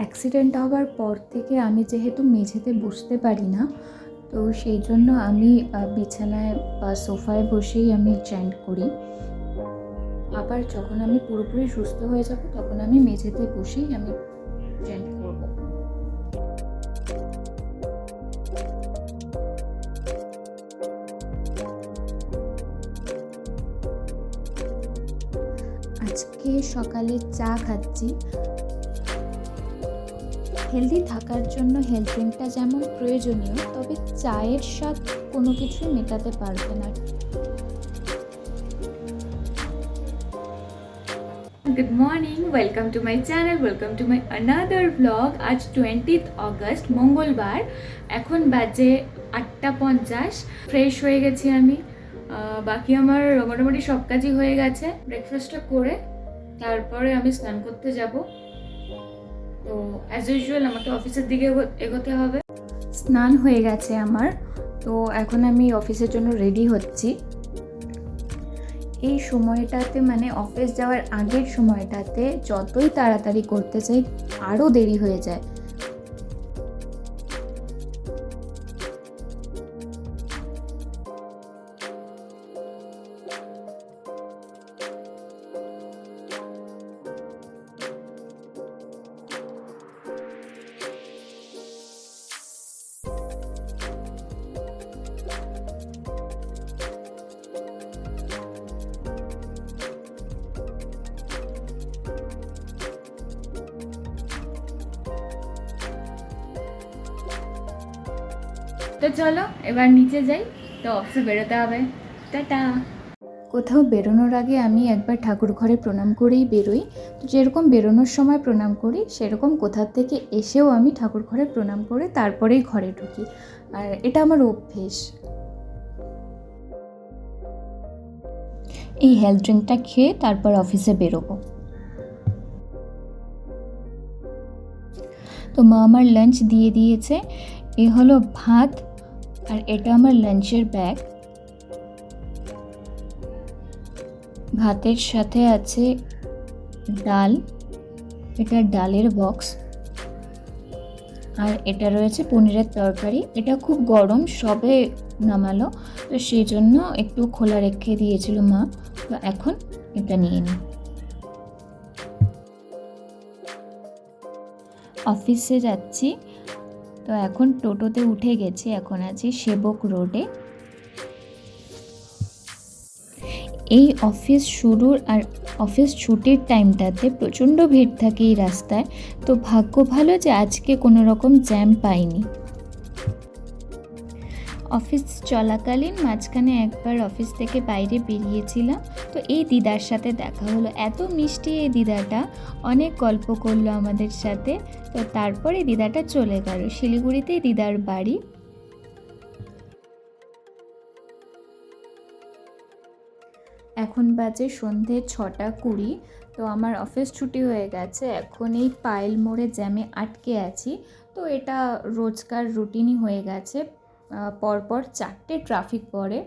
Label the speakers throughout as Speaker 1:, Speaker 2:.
Speaker 1: Accident হওয়ার পর থেকে আমি যেহেতু মেঝেতে বসতে পারি না, তো সেই জন্য আমি বিছানায় বা সোফায় বসেই আমি চ্যান্ট করি। আবার যখন আমি পুরোপুরি সুস্থ হয়ে যাব, তখন আমি মেঝেতে বসেই আমি চ্যান্ট করব। আজকে সকালে চা খাচ্ছি। হেলদি থাকার জন্য হেলথ ড্রিঙ্কটা যেমন প্রয়োজনীয়, তবে চায়ের স্বাদ কোনো কিছুই মেটাতে পারবে না।
Speaker 2: Good morning welcome to my channel welcome to my another blog আজ টোয়েন্টিথ অগস্ট মঙ্গলবার, এখন বাজে আটটা পঞ্চাশ। ফ্রেশ হয়ে গেছি আমি। বাকি আমার মোটামুটি সব কাজই হয়ে গেছে। ব্রেকফাস্টটা করে তারপরে আমি স্নান করতে যাব। তো অ্যাজ ইউজুয়াল আমাকে অফিসের দিকে এগো- এগোতে হবে।
Speaker 1: স্নান হয়ে গেছে আমার। তো এখন আমি অফিসের জন্য রেডি হচ্ছি। এই সময়টাতে মানে অফিস যাওয়ার আগের সময়টাতে যতই তাড়াতাড়ি করতে চাই আরও দেরি হয়ে যায়।
Speaker 2: তো চলো, এবার নিচে যাই। তো অফিসে বেরোতে হবে। টাটা।
Speaker 1: কোথাও বেরোনোর আগে আমি একবার ঠাকুর ঘরে প্রণাম করেই বেরোই। তো যেরকম বেরোনোর সময় প্রণাম করি, সেরকম কোথার থেকে এসেও আমি ঠাকুর ঘরে প্রণাম করে তারপরেই ঘরে ঢুকি। আর এটা আমার অভ্যেস। এই হেলথ ড্রিঙ্কটা খেয়ে তারপর অফিসে বেরোবো। তো মা আমার লাঞ্চ দিয়ে দিয়েছে। এ হলো ভাত আর এটা আমার লাঞ্চের ব্যাগ ভাতের সাথে আছে ডাল। এটা ডালের বক্স আর এটা রয়েছে পনিরের তরকারি। এটা খুব গরম, সবে নামালো। তো সেই জন্য একটু খোলা রেখে দিয়েছিল মা। তো এখন এটা নিয়ে নিই অফিসে যাচ্ছি। তো এখন টোটোতে উঠে গেছি, এখন আছি সেবক রোডে। এই অফিস শুরুর আর অফিস ছুটির টাইমটাতে প্রচণ্ড ভিড় থাকে এই রাস্তায়, তো ভাগ্য ভালো যে আজকে কোনো রকম জ্যাম পাইনি। অফিস চলাকালীন মাঝখানে একবার অফিস থেকে বাইরে বেরিয়েছিলাম তো এই দিদার সাথে দেখা হলো। এত মিষ্টি এই দিদাটা। অনেক গল্প করল আমাদের সাথে। তো তারপরে দিদাটা চলে গেল। শিলিগুড়িতেই দিদার বাড়ি। এখন বাজে সন্ধে ছটা কুড়ি। তো আমার অফিস ছুটি হয়ে গেছে। এখন এই পায়েল মোড়ে জ্যামে আটকে আছি। তো এটা রোজকার রুটিনই হয়ে গেছে। পরপর চারটে ট্রাফিক পড়ে।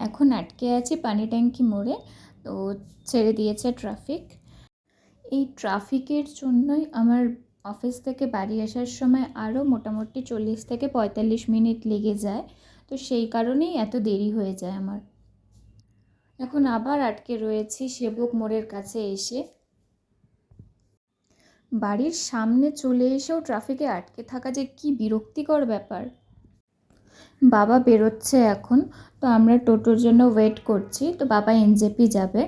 Speaker 1: এখন আটকে আছি পানি ট্যাঙ্কি মোড়ে, তো ছেড়ে দিয়েছে ট্রাফিক এই ট্রাফিকের জন্যই আমার অফিস থেকে বাড়ি আসার সময় আরও মোটামুটি চল্লিশ থেকে পঁয়তাল্লিশ মিনিট লেগে যায়, তো সেই কারণেই এত দেরি হয়ে যায় আমার। এখন আবার আটকে রয়েছি সেবক মোড়ের কাছে এসে। বাড়ির সামনে চলে এসেও ট্রাফিকে আটকে থাকা যে কি বিরক্তিকর ব্যাপার। বাবা বেরোচ্ছে এখন তো আমরা টোটোর জন্য ওয়েট করছি তো বাবা এনজেপি যাবে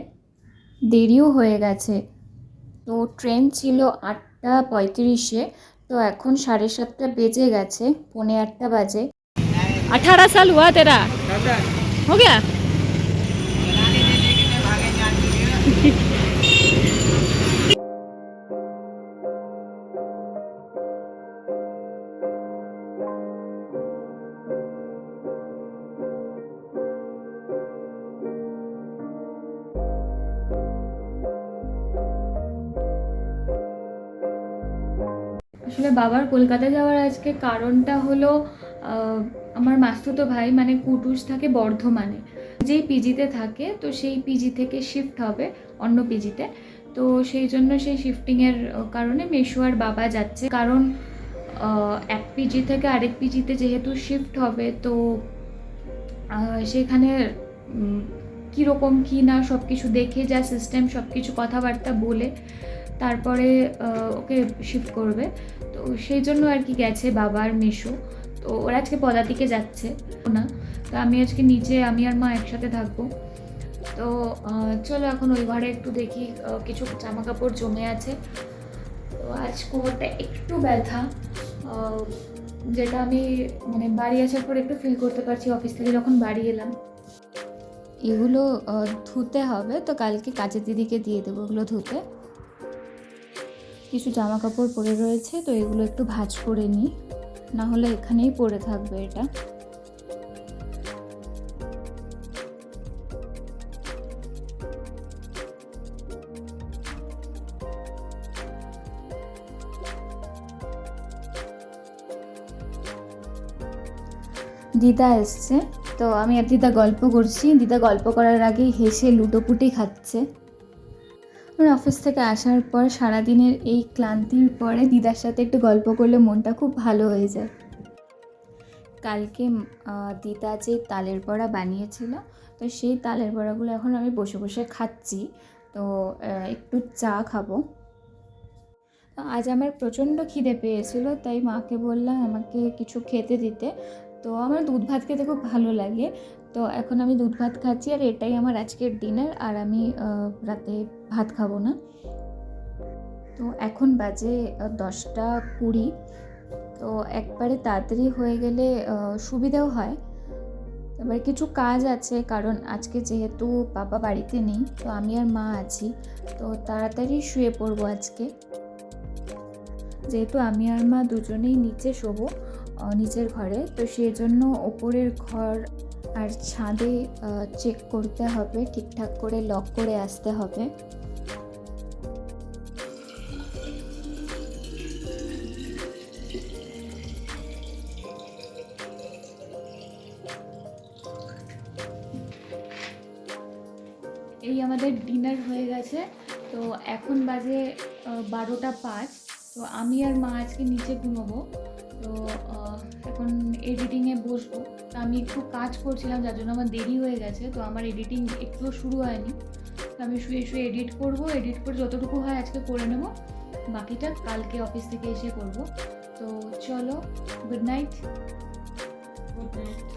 Speaker 1: দেরিও হয়ে গেছে তো ট্রেন ছিল আটটা পঁয়ত্রিশে তো এখন সাড়ে সাতটা বেজে গেছে পৌনে আটটা বাজে
Speaker 2: अठारह साल हुआ तेरा हो गया আসলে বাবার কলকাতা যাওয়ার আজকে কারণটা হলো আমার মাস্তুতো ভাই মানে কুটুস থাকে বর্ধমানে। যেই পিজিতে থাকে, তো সেই পিজি থেকে শিফট হবে অন্য পিজিতে। তো সেই জন্য সেই শিফটিংয়ের কারণে মেশু আর বাবা যাচ্ছে। কারণ এক পিজি থেকে আরেক পিজিতে যেহেতু শিফট হবে, তো সেখানে কীরকম কী না সব কিছু দেখে যা সিস্টেম সব কিছু কথাবার্তা বলে তারপরে ওকে শিফট করবে। তো সেই জন্য আর কি গেছে বাবা আর মেশো। তো ওরা আজকে পদাতিকে যাচ্ছে, না। তো আমি আজকে নিচে আমি আর মা একসাথে থাকব। তো চলো এখন ওই ঘরে একটু দেখি কিছু জামা কাপড় জমে আছে। তো আজ কোমরটা একটু ব্যথা যেটা আমি মানে বাড়ি আসার পর একটু ফিল করতে পারছি অফিস থেকে যখন বাড়ি এলাম।
Speaker 1: এগুলো ধুতে হবে। তো কালকে কাজের দিদিকে দিয়ে দেবো ওগুলো ধুতে। কিছু জামা কাপড় পরে রয়েছে, তো এগুলো একটু ভাঁজ করে নিই না হলে এখানেই পড়ে থাকবে এটা। দিদা এসছে, তো আমি আর দিদা গল্প করছি। দিদা গল্প করার আগেই হেসে লুটোপুটি খাচ্ছে। আমার অফিস থেকে আসার পর সারাদিনের এই ক্লান্তির পরে দিদার সাথে একটু গল্প করলে মনটা খুব ভালো হয়ে যায়। কালকে দিদা যে তালের বড়া বানিয়েছিল, তো সেই তালের বড়াগুলো এখন আমি বসে বসে খাচ্ছি। তো একটু চা খাব। আজ আমার প্রচণ্ড খিদে পেয়েছিল, তাই মাকে বললাম আমাকে কিছু খেতে দিতে। তো আমার দুধ ভাত খেতে খুব ভালো লাগে। তো এখন আমি দুধ ভাত খাচ্ছি আর এটাই আমার আজকের ডিনার আর আমি রাতে ভাত খাব না। তো এখন বাজে দশটা কুড়ি। তো একবারে তাড়াতাড়ি হয়ে গেলে সুবিধেও হয়। এবার কিছু কাজ আছে কারণ আজকে যেহেতু বাবা বাড়িতে নেই, তো আমি আর মা আছি। তো তাড়াতাড়ি শুয়ে পড়ব আজকে। যেহেতু আমি আর মা দুজনেই নিচে শোবো নিচের ঘরে, তো সেই জন্য ওপরের ঘর আর ছাদে চেক করতে হবে, ঠিকঠাক করে লক করে আসতে হবে।
Speaker 2: এই আমাদের ডিনার হয়ে গেছে। তো এখন বাজে বারোটা পাঁচ। তো আমি আর মা আজকে নিচে ঘুমোবো। এডিটিংয়ে বসবো। তো আমি একটু কাজ করছিলাম, যার জন্য আমার দেরি হয়ে গেছে, তো আমার এডিটিং একটুও শুরু হয়নি। তো আমি শুয়ে শুয়ে এডিট করব এডিট করে যতটুকু হয় আজকে করে নেব। বাকিটা কালকে অফিস থেকে এসে করব। তো চলো গুড নাইট
Speaker 3: গুড নাইট